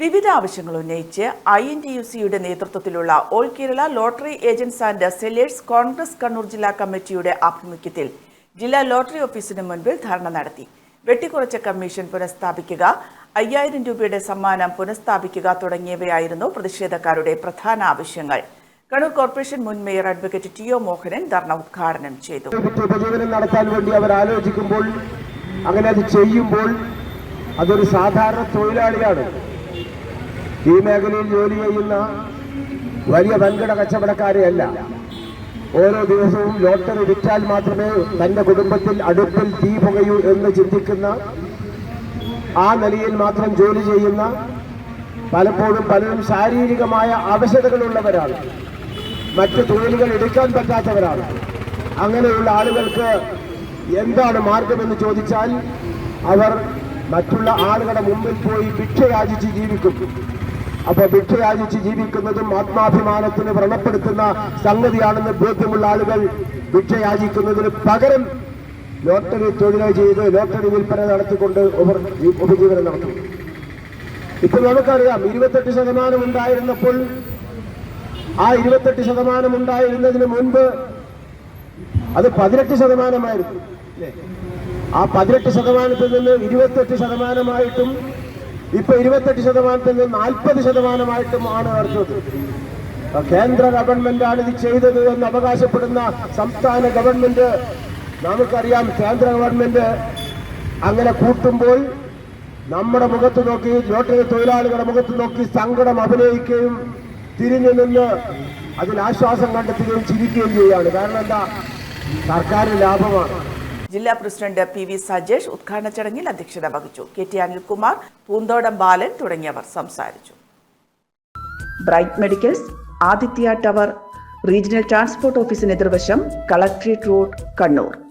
വിവിധ ആവശ്യങ്ങൾ ഉന്നയിച്ച് ഐ എൻ ടി യു സിയുടെ നേതൃത്വത്തിലുള്ള all Kerala lottery agents and sellers congress Kannur ജില്ലാ കമ്മിറ്റിയുടെ ആഭിമുഖ്യത്തിൽ ജില്ലാ ലോട്ടറി ഓഫീസിന് മുൻപിൽ ധർണ നടത്തി. വെട്ടിക്കുറച്ച കമ്മീഷൻ പുനഃസ്ഥാപിക്കുക അയ്യായിരം രൂപയുടെ സമ്മാനം പുനഃസ്ഥാപിക്കുക തുടങ്ങിയവയായിരുന്നു പ്രതിഷേധക്കാരുടെ പ്രധാന ആവശ്യങ്ങൾ. കണ്ണൂർ കോർപ്പറേഷൻ മുൻ mayor advocate T O Mohanan dharna ഉദ്ഘാടനം ചെയ്തു. നടത്താൻ വേണ്ടി അവർ ആലോചിക്കുമ്പോൾ അങ്ങനെ അത് ചെയ്യുമ്പോൾ അതൊരു സാധാരണ തൊഴിലാളിയാണ്. ഈ മേഖലയിൽ ജോലി ചെയ്യുന്ന വലിയ വൻകിട കച്ചവടക്കാരെയല്ല ഓരോ ദിവസവും ലോട്ടറി വിറ്റാൽ മാത്രമേ തന്റെ കുടുംബത്തിൽ അടുപ്പിൽ തീ പുകയൂ എന്ന് ചിന്തിക്കുന്ന ആ നിലയിൽ മാത്രം ജോലി ചെയ്യുന്ന പലപ്പോഴും പലരും ശാരീരികമായ ആവശ്യതകളുള്ളവരാണ് മറ്റ് തൊഴിലുകൾ എടുക്കാൻ പറ്റാത്തവരാണ്. അങ്ങനെയുള്ള ആളുകൾക്ക് എന്താണ് മാർഗമെന്ന് ചോദിച്ചാൽ അവർ മറ്റുള്ള ആളുകളുടെ മുമ്പിൽ പോയി ഭിക്ഷയാചിച്ച് ജീവിക്കും. അപ്പൊ ഭിക്ഷയാചിച്ച് ജീവിക്കുന്നതും ആത്മാഭിമാനത്തിന് വ്രണപ്പെടുത്തുന്ന സംഗതിയാണെന്ന് ബോധ്യമുള്ള ആളുകൾ ഭിക്ഷയാചിക്കുന്നതിന് പകരം ലോട്ടറി തൊഴിൽ ചെയ്ത് ലോട്ടറി വിൽപ്പന നടത്തിക്കൊണ്ട് ഉപജീവനം നടത്തും ഇപ്പൊ നമുക്കറിയാം ഇരുപത്തെട്ട് ശതമാനം ഉണ്ടായിരുന്നപ്പോൾ ആ ഇരുപത്തെട്ട് ശതമാനം ഉണ്ടായിരുന്നതിന് മുൻപ് അത് പതിനെട്ട് ശതമാനമായിരുന്നു? ആ പതിനെട്ട് ശതമാനത്തിൽ നിന്ന് ഇരുപത്തെട്ട് ശതമാനമായിട്ടും ഇപ്പൊ ഇരുപത്തെട്ട് ശതമാനത്തിൽ നിന്ന് നാൽപ്പത് ശതമാനമായിട്ടും ആണ് ഉയർന്നത്. കേന്ദ്ര ഗവൺമെന്റാണ് ഇത് ചെയ്തത് എന്ന് അവകാശപ്പെടുന്ന സംസ്ഥാന ഗവൺമെന്റ് നമുക്കറിയാം കേന്ദ്ര ഗവൺമെന്റ് അങ്ങനെ കൂട്ടുമ്പോൾ നമ്മുടെ മുഖത്ത് നോക്കി ലോട്ടറി തൊഴിലാളികളുടെ മുഖത്ത് നോക്കി സങ്കടം അഭിനയിക്കുകയും തിരിഞ്ഞു നിന്ന് അതിൽ ആശ്വാസം കണ്ടെത്തുകയും ചിരിക്കുകയും ചെയ്യുകയാണ്. കാരണം എന്താ? സർക്കാരിന് ലാഭമാണ്. ജില്ലാ പ്രസിഡന്റ് പി വി സജേഷ് ഉദ്ഘാടന ചടങ്ങിൽ അധ്യക്ഷത വഹിച്ചു. കെ ടി അനിൽകുമാർ പൂന്തോടം ബാലൻ തുടങ്ങിയവർ സംസാരിച്ചു. Bright medicals Aditya tower regional transport ഓഫീസിന് എതിർവശം കളക്ട്രേറ്റ് റോഡ് കണ്ണൂർ.